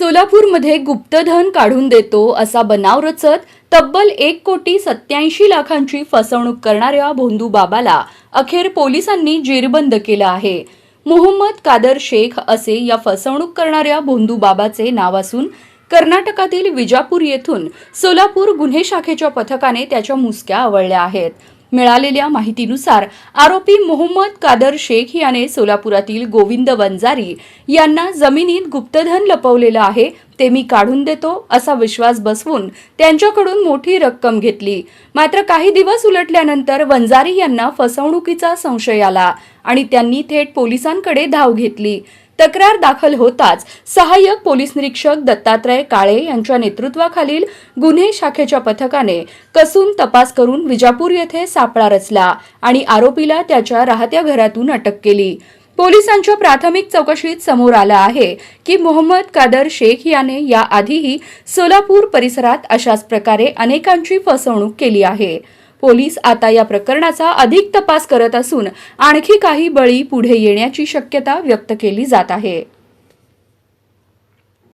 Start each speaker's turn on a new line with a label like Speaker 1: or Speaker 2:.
Speaker 1: सोलापूरमध्ये गुप्तधन काढून देतो असा बनाव रचत तब्बल एक कोटी सत्याऐंशी लाखांची फसवणूक करणाऱ्या भोंदू बाबाला अखेर पोलिसांनी जेरबंद केलं आहे. मोहम्मद कादर शेख असे या फसवणूक करणाऱ्या भोंदू बाबाचे नाव असून कर्नाटकातील विजापूर येथून सोलापूर गुन्हे शाखेच्या पथकाने त्याच्या मुसक्या आवळल्या आहेत. मिळालेल्या माहितीनुसार आरोपी मोहम्मद कादर शेख याने सोलापुरातील गोविंद वंजारी यांना जमिनीत गुप्तधन लपवलेलं आहे ते मी काढून देतो असा विश्वास बसवून त्यांच्याकडून मोठी रक्कम घेतली. मात्र काही दिवस उलटल्यानंतर वंजारी यांना फसवणुकीचा संशय आला आणि त्यांनी थेट पोलिसांकडे धाव घेतली. तक्रार दाखल होताच सहाय्यक पोलीस निरीक्षक दत्तात्रय काळे यांच्या नेतृत्वाखालील गुन्हे शाखेच्या पथकाने कसून तपास करून विजापूर येथे सापळा रचला आणि आरोपीला त्याच्या राहत्या घरातून अटक केली. पोलिसांच्या प्राथमिक चौकशीत समोर आलं आहे की मोहम्मद कादर शेख याने याआधीही सोलापूर परिसरात अशाच प्रकारे अनेकांची फसवणूक केली आहे. पोलीस आता या प्रकरणाचा अधिक तपास करत असून आणखी काही बळी पुढे येण्याची शक्यता व्यक्त केली जात आहे.